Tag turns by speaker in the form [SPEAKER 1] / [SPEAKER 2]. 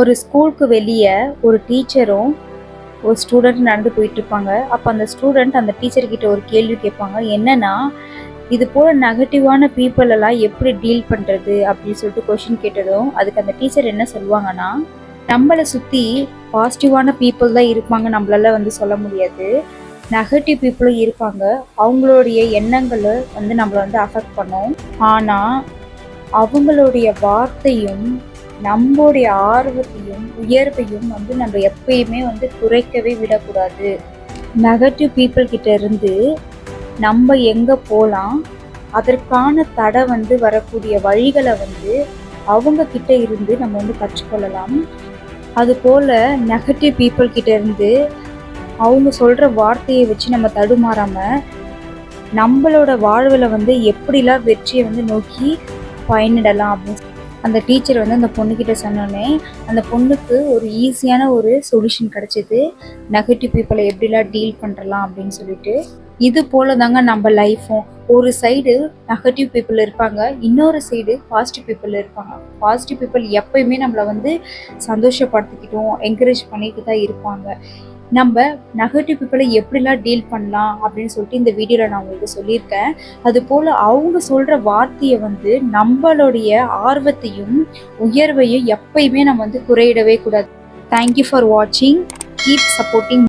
[SPEAKER 1] ஒரு ஸ்கூலுக்கு வெளியே ஒரு டீச்சரும் ஒரு ஸ்டூடெண்ட் நடந்து போயிட்டு இருப்பாங்க அப்போ அந்த ஸ்டூடெண்ட் அந்த டீச்சர் கிட்ட ஒரு கேள்வி கேட்பாங்க. என்னன்னா இது போல நெகட்டிவான பீப்புள் எல்லாம் எப்படி டீல் பண்றது அப்படின்னு சொல்லிட்டு கொஷின் கேட்டதும் அதுக்கு அந்த டீச்சர் என்ன சொல்லுவாங்கன்னா நம்மளை சுத்தி பாசிட்டிவான பீப்புள் தான் இருப்பாங்க நம்மளால வந்து சொல்ல முடியாது. நெகட்டிவ் பீப்புளும் இருப்பாங்க. அவங்களுடைய எண்ணங்களை வந்து நம்மளை வந்து அஃபெக்ட் பண்ணும். ஆனால் அவங்களுடைய வார்த்தையும் நம்மளுடைய ஆர்வத்தையும் உயர்வையும் வந்து நம்ம எப்பயுமே வந்து குறைக்கவே விடக்கூடாது. நெகட்டிவ் பீப்புள் கிட்ட இருந்து நம்ம எங்கே போகலாம் அதற்கான தடை வந்து வரக்கூடிய வழிகளை வந்து அவங்க கிட்ட இருந்து நம்ம வந்து கற்றுக்கொள்ளலாம். அதுபோல் நெகட்டிவ் பீப்புள் கிட்ட இருந்து அவங்க சொல்கிற வார்த்தையை வச்சு நம்ம தடுமாறாமல் நம்மளோட வாழ்வில் வந்து எப்படிலாம் வெற்றியை வந்து நோக்கி பயனிடலாம் அப்படின்னு அந்த டீச்சர் வந்து அந்த பொண்ணுக்கிட்ட சொன்னோன்னே அந்த பொண்ணுக்கு ஒரு ஈஸியான ஒரு சொல்யூஷன் கிடச்சிது. நெகட்டிவ் பீப்புளை எப்படிலாம் டீல் பண்ணுறலாம் அப்படின்னு சொல்லிட்டு. இது போல தாங்க நம்ம லைஃப்பும் ஒரு சைடு நெகட்டிவ் பீப்புள் இருப்பாங்க இன்னொரு சைடு பாசிட்டிவ் பீப்புள் இருப்பாங்க. பாசிட்டிவ் பீப்புள் எப்பயுமே நம்மளை வந்து சந்தோஷப்படுத்திக்கிட்டோம் என்கரேஜ் பண்ணிட்டு தான் இருப்பாங்க. நம்ம நெகட்டிவ் பீப்புளை எப்படிலாம் டீல் பண்ணலாம் அப்படின்னு சொல்லிட்டு இந்த வீடியோவில் நான் உங்களுக்கு சொல்லியிருக்கேன். அது போல் அவங்க சொல்கிற வார்த்தையை வந்து நம்மளுடைய ஆர்வத்தையும் உயர்வையும் எப்பயுமே நம்ம வந்து குறையிடவே கூடாது. தேங்க்யூ ஃபார் வாட்சிங் கீப் சப்போர்ட்டிங்